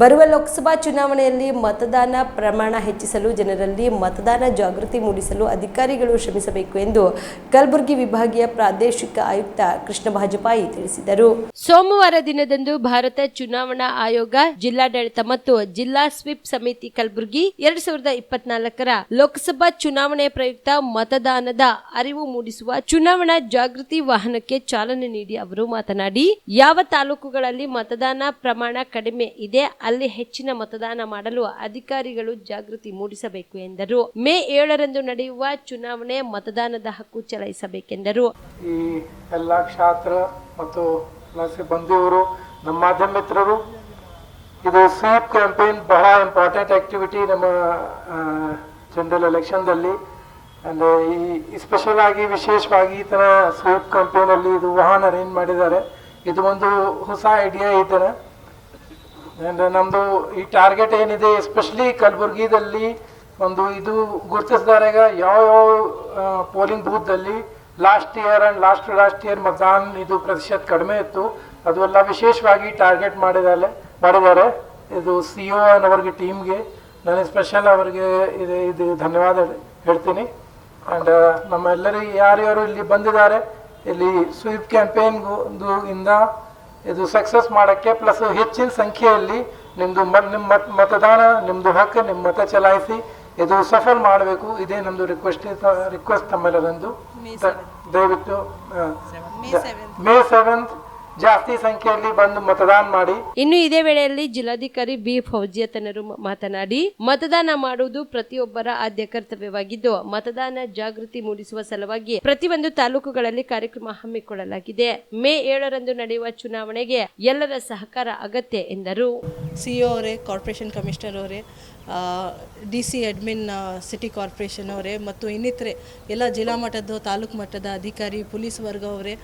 ಬರುವ ಲೋಕಸಭಾ ಚುನಾವಣೆಯಲ್ಲಿ ಮತದಾನ ಪ್ರಮಾಣ ಹೆಚ್ಚಿಸಲು, ಜನರಲ್ಲಿ ಮತದಾನ ಜಾಗೃತಿ ಮೂಡಿಸಲು ಅಧಿಕಾರಿಗಳು ಶ್ರಮಿಸಬೇಕು ಎಂದು ಕಲಬುರಗಿ ವಿಭಾಗೀಯ ಪ್ರಾದೇಶಿಕ ಆಯುಕ್ತ ಕೃಷ್ಣ ಭಾಜಪಾಯಿ ತಿಳಿಸಿದರು. ಸೋಮವಾರ ದಿನದಂದು ಭಾರತ ಚುನಾವಣಾ ಆಯೋಗ, ಜಿಲ್ಲಾಡಳಿತ ಮತ್ತು ಜಿಲ್ಲಾ ಸ್ವಿಪ್ ಸಮಿತಿ ಕಲಬುರಗಿ ಎರಡ್ ಸಾವಿರದ ಇಪ್ಪತ್ನಾಲ್ಕರ ಲೋಕಸಭಾ ಚುನಾವಣೆ ಪ್ರಯುಕ್ತ ಮತದಾನದ ಅರಿವು ಮೂಡಿಸುವ ಚುನಾವಣಾ ಜಾಗೃತಿ ವಾಹನಕ್ಕೆ ಚಾಲನೆ ನೀಡಿ ಅವರು ಮಾತನಾಡಿ, ಯಾವ ತಾಲೂಕುಗಳಲ್ಲಿ ಮತದಾನ ಪ್ರಮಾಣ ಕಡಿಮೆ ಇದೆ ಅಲ್ಲಿ ಹೆಚ್ಚಿನ ಮತದಾನ ಮಾಡಲು ಅಧಿಕಾರಿಗಳು ಜಾಗೃತಿ ಮೂಡಿಸಬೇಕು ಎಂದರು. ಮೇ ಏಳರಂದು ನಡೆಯುವ ಚುನಾವಣೆ ಮತದಾನದ ಹಕ್ಕು ಚಲಾಯಿಸಬೇಕೆಂದರು. ಈ ಎಲ್ಲ ಕ್ಷಾತ್ರ ಮತ್ತು ವಲಸೆ ನಮ್ಮ ಮಾಧ್ಯಮ ಮಿತ್ರರು, ಇದು ಸ್ವೀಪ್ ಕ್ಯಾಂಪೇನ್ ಬಹಳ ಇಂಪಾರ್ಟೆಂಟ್ ಆಕ್ಟಿವಿಟಿ ನಮ್ಮ ಜನರಲ್ ಎಲೆಕ್ಷನ್ದಲ್ಲಿ ಅಂದರೆ ಈ ಸ್ಪೆಷಲ್ ಆಗಿ, ವಿಶೇಷವಾಗಿ ಈ ಥರ ಸ್ವೀಪ್ ಕ್ಯಾಂಪೇನಲ್ಲಿ ಇದು ವಾಹನ ಅರೇಂಜ್ ಮಾಡಿದ್ದಾರೆ. ಇದು ಒಂದು ಹೊಸ ಐಡಿಯಾ ಈ ಆ್ಯಂಡ್ ನಮ್ಮದು ಈ ಟಾರ್ಗೆಟ್ ಏನಿದೆ ಎಸ್ಪೆಷಲಿ ಕಲಬುರಗಿದಲ್ಲಿ ಒಂದು ಇದು ಗುರುತಿಸಿದಾರೆ ಯಾವ ಯಾವ polling ಬೂತ್ದಲ್ಲಿ last year and last last year ಮತದಾನ ಇದು ಪ್ರತಿಶತ ಕಡಿಮೆ ಇತ್ತು. ಅದು ಎಲ್ಲ ವಿಶೇಷವಾಗಿ ಟಾರ್ಗೆಟ್ ಮಾಡಿದ್ದಾರೆ ಮಾಡಿದ್ದಾರೆ. ಇದು ಸಿ ಒ ಅವರಿಗೆ ಟೀಮ್ಗೆ ನಾನು ಸ್ಪೆಷಲ್ ಅವರಿಗೆ ಇದು ಇದು ಧನ್ಯವಾದ ಹೇಳ್ತೀನಿ. ಆ್ಯಂಡ್ ನಮ್ಮೆಲ್ಲರಿಗೆ ಯಾರ್ಯಾರು ಇಲ್ಲಿ ಬಂದಿದ್ದಾರೆ, ಇಲ್ಲಿ ಸ್ವೀಪ್ ಕ್ಯಾಂಪೇನ್ಗೂ ಇಂದ ಇದು ಸಕ್ಸಸ್ ಮಾಡೋಕ್ಕೆ ಪ್ಲಸ್ ಹೆಚ್ಚಿನ ಸಂಖ್ಯೆಯಲ್ಲಿ ನಿಮ್ಮದು ನಿಮ್ಮ ಮತ ಮತದಾನ ನಿಮ್ಮದು ಹಕ್ಕು ನಿಮ್ಮ ಮತ ಚಲಾಯಿಸಿ ಇದು ಸಫಲ್ ಮಾಡಬೇಕು. ಇದೇ ನಮ್ಮದು ರಿಕ್ವೆಸ್ಟ್ ರಿಕ್ವೆಸ್ಟ್ ತಮ್ಮೆಲ್ಲರಂದು ದ- ದಯವಿಟ್ಟು ಮೇ ಸೆವೆಂತ್ ಜಾಸ್ತಿ ಸಂಖ್ಯೆಯಲ್ಲಿ ಬಂದು ಮತದಾನ ಮಾಡಿ. ಇನ್ನು ಇದೇ ವೇಳೆಯಲ್ಲಿ ಜಿಲ್ಲಾಧಿಕಾರಿ ಬಿ ಫೌಜಿಯತನರು ಮಾತನಾಡಿ ಮತದಾನ ಮಾಡುವುದು ಪ್ರತಿಯೊಬ್ಬರ ಆದ್ಯ ಕರ್ತವ್ಯವಾಗಿದ್ದು ಮತದಾನ ಜಾಗೃತಿ ಮೂಡಿಸುವ ಸಲುವಾಗಿ ಪ್ರತಿಯೊಂದು ತಾಲೂಕುಗಳಲ್ಲಿ ಕಾರ್ಯಕ್ರಮ ಹಮ್ಮಿಕೊಳ್ಳಲಾಗಿದೆ. ಮೇ ಏಳರಂದು ನಡೆಯುವ ಚುನಾವಣೆಗೆ ಎಲ್ಲರ ಸಹಕಾರ ಅಗತ್ಯ ಎಂದರು. ಸಿಇಒ ಅವರೇ ಕಾರ್ಪೊರೇಷನ್ ಕಮಿಷನರ್ ಅವರೇ D C admin city corporation ಅವರೇ ಮತ್ತು ಇನ್ನಿತರೆ ಎಲ್ಲ ಜಿಲ್ಲಾ ಮಟ್ಟದ ತಾಲೂಕು ಮಟ್ಟದ ಅಧಿಕಾರಿ, ಪೊಲೀಸ್ ವರ್ಗ ಅವರೇ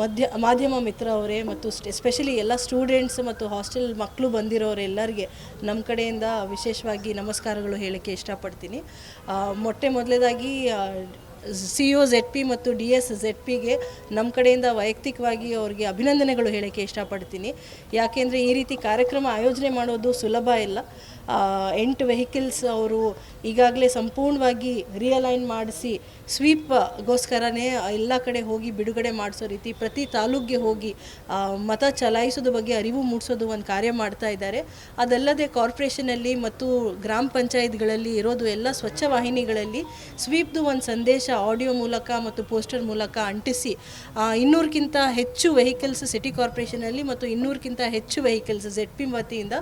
ಮಧ್ಯ, ಮಾಧ್ಯಮ ಮಿತ್ರ ಅವರೇ ಮತ್ತು ಎಸ್ಪೆಷಲಿ ಎಲ್ಲ ಸ್ಟೂಡೆಂಟ್ಸ್ ಮತ್ತು ಹಾಸ್ಟೆಲ್ ಮಕ್ಕಳು ಬಂದಿರೋರೆಲ್ಲರಿಗೆ ನಮ್ಮ ಕಡೆಯಿಂದ ವಿಶೇಷವಾಗಿ ನಮಸ್ಕಾರಗಳು ಹೇಳೋಕ್ಕೆ ಇಷ್ಟಪಡ್ತೀನಿ. ಮೊಟ್ಟೆ ಮೊದಲೇದಾಗಿ ಸಿ ಒ ಝೆಡ್ ಪಿ ಮತ್ತು ಡಿ ಎಸ್ ಝೆಡ್ ಪಿಗೆ ನಮ್ಮ ಕಡೆಯಿಂದ ವೈಯಕ್ತಿಕವಾಗಿ ಅವರಿಗೆ ಅಭಿನಂದನೆಗಳು ಹೇಳೋಕ್ಕೆ ಇಷ್ಟಪಡ್ತೀನಿ. ಯಾಕೆಂದರೆ ಈ ರೀತಿ ಕಾರ್ಯಕ್ರಮ ಆಯೋಜನೆ ಮಾಡೋದು ಸುಲಭ ಇಲ್ಲ. ಎಂಟು ವೆಹಿಕಲ್ಸ್ ಅವರು ಈಗಾಗಲೇ ಸಂಪೂರ್ಣವಾಗಿ ರಿಯಲೈನ್ ಮಾಡಿಸಿ ಸ್ವೀಪ್ಗೋಸ್ಕರನೇ ಎಲ್ಲ ಕಡೆ ಹೋಗಿ ಬಿಡುಗಡೆ ಮಾಡಿಸೋ ರೀತಿ ಪ್ರತಿ ತಾಲೂಕಿಗೆ ಹೋಗಿ ಮತ ಚಲಾಯಿಸೋದು ಬಗ್ಗೆ ಅರಿವು ಮೂಡಿಸೋದು ಒಂದು ಕಾರ್ಯ ಮಾಡ್ತಾ ಇದ್ದಾರೆ. ಅದಲ್ಲದೆ ಕಾರ್ಪೊರೇಷನಲ್ಲಿ ಮತ್ತು ಗ್ರಾಮ ಪಂಚಾಯತ್ಗಳಲ್ಲಿ ಇರೋದು ಎಲ್ಲ ಸ್ವಚ್ಛ ವಾಹಿನಿಗಳಲ್ಲಿ ಸ್ವೀಪ್ದು ಒಂದು ಸಂದೇಶ ಆಡಿಯೋ ಮೂಲಕ ಮತ್ತು ಪೋಸ್ಟರ್ ಮೂಲಕ ಅಂಟಿಸಿ ಇನ್ನೂರಕ್ಕಿಂತ ಹೆಚ್ಚು ವೆಹಿಕಲ್ಸ್ ಸಿಟಿ ಕಾರ್ಪೊರೇಷನಲ್ಲಿ ಮತ್ತು ಇನ್ನೂರಕ್ಕಿಂತ ಹೆಚ್ಚು ವೆಹಿಕಲ್ಸ್ ಜೆಡ್ ಪಿ ವತಿಯಿಂದ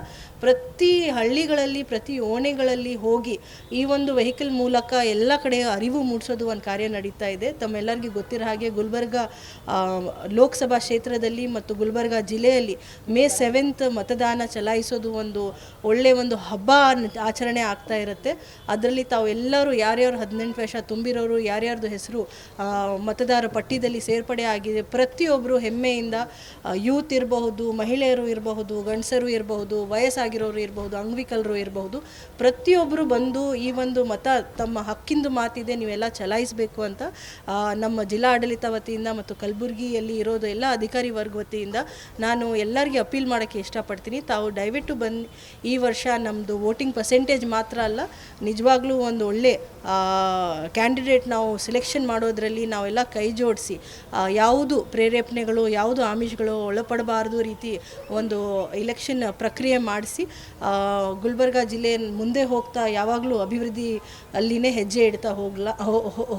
ಪ್ರತಿ ಹಳ್ಳಿಗಳಲ್ಲಿ, ಪ್ರತಿ ಓಣೆಗಳಲ್ಲಿ ಹೋಗಿ ಈ ಒಂದು ವೆಹಿಕಲ್ ಮೂಲಕ ಎಲ್ಲ ಕಡೆ ಅರಿವು ಮೂಡಿಸೋದು ಒಂದು ಕಾರ್ಯ ನಡೀತಾ ಇದೆ. ತಮ್ಮೆಲ್ಲರಿಗೂ ಗೊತ್ತಿರೋ ಹಾಗೆ ಗುಲ್ಬರ್ಗ ಲೋಕಸಭಾ ಕ್ಷೇತ್ರದಲ್ಲಿ ಮತ್ತು ಗುಲ್ಬರ್ಗ ಜಿಲ್ಲೆಯಲ್ಲಿ ಮೇ ಸೆವೆಂತ್ ಮತದಾನ ಚಲಾಯಿಸೋದು ಒಂದು ಒಳ್ಳೆಯ ಒಂದು ಹಬ್ಬ ಆಚರಣೆ ಆಗ್ತಾ ಇರುತ್ತೆ. ಅದರಲ್ಲಿ ತಾವು ಎಲ್ಲರೂ, ಯಾರ್ಯಾರು ಹದಿನೆಂಟು ವರ್ಷ ತುಂಬಿರೋರು ಯಾರ್ಯಾರ್ದು ಹೆಸರು ಮತದಾರ ಪಟ್ಟಿಯಲ್ಲಿ ಸೇರ್ಪಡೆ ಆಗಿದೆ. ಪ್ರತಿಯೊಬ್ಬರು ಹೆಮ್ಮೆಯಿಂದ ಯೂತ್ ಇರಬಹುದು, ಮಹಿಳೆಯರು ಇರಬಹುದು, ಗಂಡಸರು ಇರಬಹುದು, ವಯಸ್ಸಾಗಿರೋರು ಇರಬಹುದು, ಅಂಗವಿಕಲರು ಇರಬಹುದು ಪ್ರತಿಯೊಬ್ಬರು ಬಂದು ಈ ಒಂದು ಮತ ತಮ್ಮ ಹಕ್ಕಿಂದು ಮಾತಿದೆ, ನೀವೆಲ್ಲ ಚಲಾಯಿಸಬೇಕು ಅಂತ ನಮ್ಮ ಜಿಲ್ಲಾ ಆಡಳಿತ ವತಿಯಿಂದ ಮತ್ತು ಕಲಬುರಗಿಯಲ್ಲಿ ಇರೋದು ಎಲ್ಲ ಅಧಿಕಾರಿ ವರ್ಗ ವತಿಯಿಂದ ನಾನು ಎಲ್ಲರಿಗೆ ಅಪೀಲ್ ಮಾಡೋಕ್ಕೆ ಇಷ್ಟಪಡ್ತೀನಿ. ತಾವು ದಯವಿಟ್ಟು ಬಂದು ಈ ವರ್ಷ ನಮ್ಮದು ವೋಟಿಂಗ್ ಪರ್ಸೆಂಟೇಜ್ ಮಾತ್ರ ಅಲ್ಲ, ನಿಜವಾಗ್ಲೂ ಒಂದು ಒಳ್ಳೆ ಕ್ಯಾಂಡಿಡೇಟ್ ನಾವು ಸೆಲೆಕ್ಷನ್ ಮಾಡೋದರಲ್ಲಿ ನಾವೆಲ್ಲ ಕೈ ಜೋಡಿಸಿ ಯಾವುದು ಪ್ರೇರೇಪಣೆಗಳು, ಯಾವುದು ಆಮಿಷಗಳು ಒಳಪಡಬಾರದು ರೀತಿ ಒಂದು ಇಲೆಕ್ಷನ್ ಪ್ರಕ್ರಿಯೆ ಮಾಡಿಸಿ ಗುಲ್ಬರ್ಗ ಜಿಲ್ಲೆ ಮುಂದೆ ಹೋಗ್ತಾ ಯಾವಾಗಲೂ ಅಭಿವೃದ್ಧಿ ಅಲ್ಲಿನೇ ಹೆಜ್ಜೆ ಇಡ್ತಾ ಹೋಗ್ಲಾ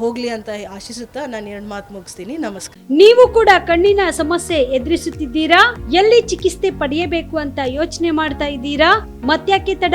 ಹೋಗ್ಲಿ ಅಂತ ಆಶಿಸುತ್ತಾ ನಾನು ಎರಡು ಮಾತು ಮುಗಿಸ್ತೀನಿ. ನಮಸ್ಕಾರ. ನೀವು ಕೂಡ ಕಣ್ಣಿನ ಸಮಸ್ಯೆ ಎದುರಿಸುತ್ತಿದ್ದೀರಾ? ಎಲ್ಲಿ ಚಿಕಿತ್ಸೆ ಪಡೆಯಬೇಕು ಅಂತ ಯೋಚನೆ ಮಾಡ್ತಾ ಇದ್ದೀರಾ? ಮತ್ಯಾಕೆ ತಡ